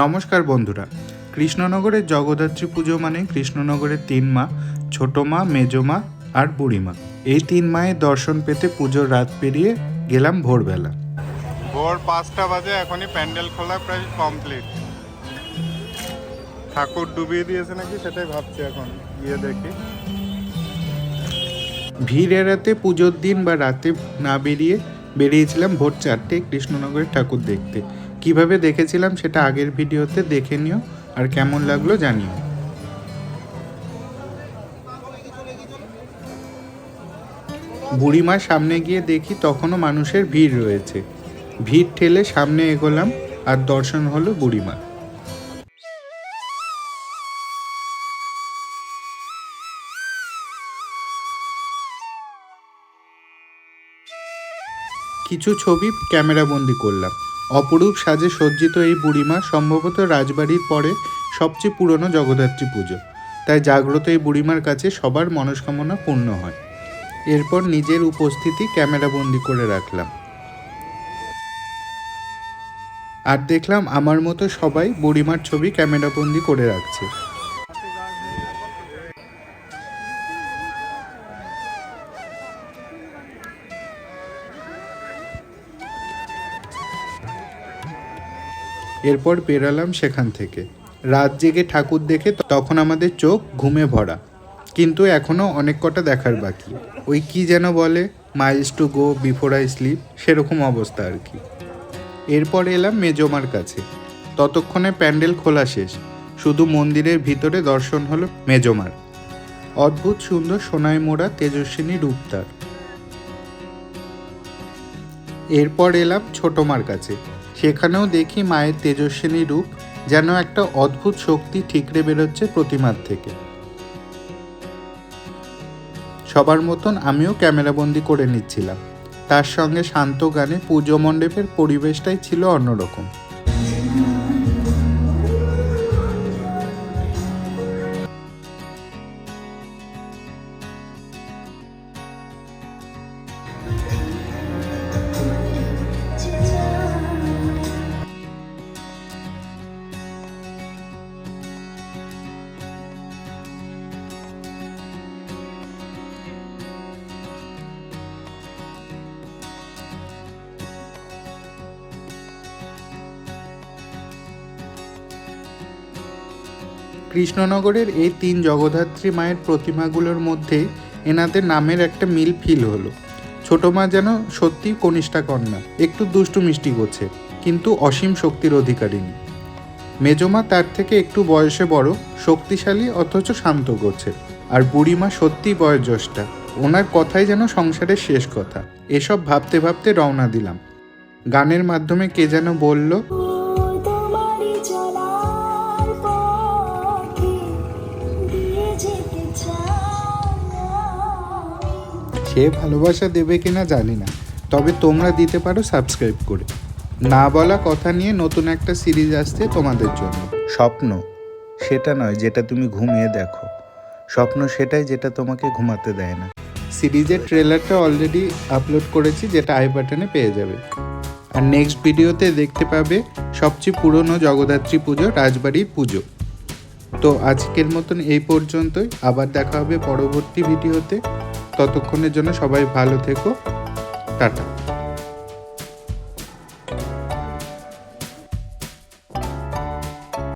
নমস্কার বন্ধুরা। কৃষ্ণনগরের জগদ্ধাত্রী পুজো মানে কৃষ্ণনগরের তিন মা ছোট মা মেজ মা আর বুড়িমা এই তিন মায়ের দর্শন পেতে পুজোর রাত পেরিয়ে গেলাম ভোরবেলা। ভোর পাঁচটা বাজে এখনই প্যান্ডেল খোলা প্রায় কমপ্লিট ঠাকুর ডুবিয়ে দিয়েছে নাকি সেটাই ভাবছি এখন গিয়ে দেখি। ভিড় এড়াতে পুজোর দিন বা রাতে না বেরিয়ে বেরিয়েছিলাম ভোর চারটে কৃষ্ণনগরের ঠাকুর দেখতে। কীভাবে দেখেছিলাম সেটা আগের ভিডিওতে দেখে নিও আর কেমন লাগল জানিও। বুড়িমার সামনে গিয়ে দেখি তখনও মানুষের ভিড় রয়েছে। ভিড় ঠেলে সামনে এগোলাম আর দর্শন হলো বুড়িমা কিছু ছবি ক্যামেরাবন্দি করলাম। অপরূপ সাজে সজ্জিত এই বুড়িমা সম্ভবত রাজবাড়ির পরে সবচেয়ে পুরনো জগদ্ধাত্রী পুজো। তাই জাগ্রত এই বুড়িমার কাছে সবার মনস্কামনা পূর্ণ হয়। এরপর নিজের উপস্থিতি ক্যামেরা বন্দি করে রাখলাম। আর দেখলাম আমার মতো সবাই বুড়িমার ছবি ক্যামেরা বন্দি করে রাখছে। এরপর বেরালাম সেখান থেকে। রাত জেগে ঠাকুর দেখে তখন আমাদের চোখ ঘুমে ভরা। কিন্তু এখনও অনেক কটা দেখার বাকি। ওই কি যেন বলে miles to go before I sleep সেরকম অবস্থা আর কি। এরপর এলাম মেজমার কাছে। ততক্ষণে প্যান্ডেল খোলা শেষ। শুধু মন্দিরের ভিতরে দর্শন হলো মেজমার। অদ্ভুত সুন্দর সোনায় মোড়া তেজস্বিনী রূপ তার এরপর এলাম ছোট মার কাছে। সেখানেও দেখি মায়ের তেজস্বিনী রূপ যেন একটা অদ্ভুত শক্তি ঠিকরে বেরোচ্ছে প্রতিমার থেকে। সবার মতন আমিও ক্যামেরাবন্দি করে নিচ্ছিলাম। তার সঙ্গে শান্ত গানে পুজো মণ্ডপের পরিবেশটাই ছিল অন্যরকম। কৃষ্ণনগরের এই তিন জগদ্ধাত্রী মায়ের প্রতিমাগুলোর মধ্যে এনাদের নামের একটা মিল ফিল হলো। ছোট মা যেন সত্যি কনিষ্ঠা কন্যা, একটু দুষ্টু মিষ্টি গোছে, কিন্তু অসীম শক্তির অধিকারিণী। মেজমা তার থেকে একটু বয়সে বড়, শক্তিশালী অথচ শান্ত গোছে। আর বুড়িমা সত্যি বয়োজ্যেষ্ঠা, ওনার কথাই যেন সংসারের শেষ কথা। এসব ভাবতে ভাবতে রওনা দিলাম। গানের মাধ্যমে কে যেন বলল সে ভালোবাসা দেবে কিনা জানি না তবে তোমরা দিতে পারো সাবস্ক্রাইব করে। না বলা কথা নিয়ে নতুন একটা সিরিজ আসছে তোমাদের জন্য। স্বপ্ন সেটা নয় যেটা তুমি ঘুমিয়ে দেখো। স্বপ্ন সেটাই যেটা তোমাকে ঘুমাতে দেয় না। সিরিজের ট্রেলারটা অলরেডি আপলোড করেছি যেটা আই বাটনে পেয়ে যাবে। আর নেক্সট ভিডিওতে দেখতে পাবে সবচেয়ে পুরনো জগদ্ধাত্রী পুজো রাজবাড়ির পুজো। তো আজকের মতন এই পর্যন্তই। আবার দেখা হবে পরবর্তী ভিডিওতে ততক্ষণের জন্য সবাই ভালো থেকো। টাটা।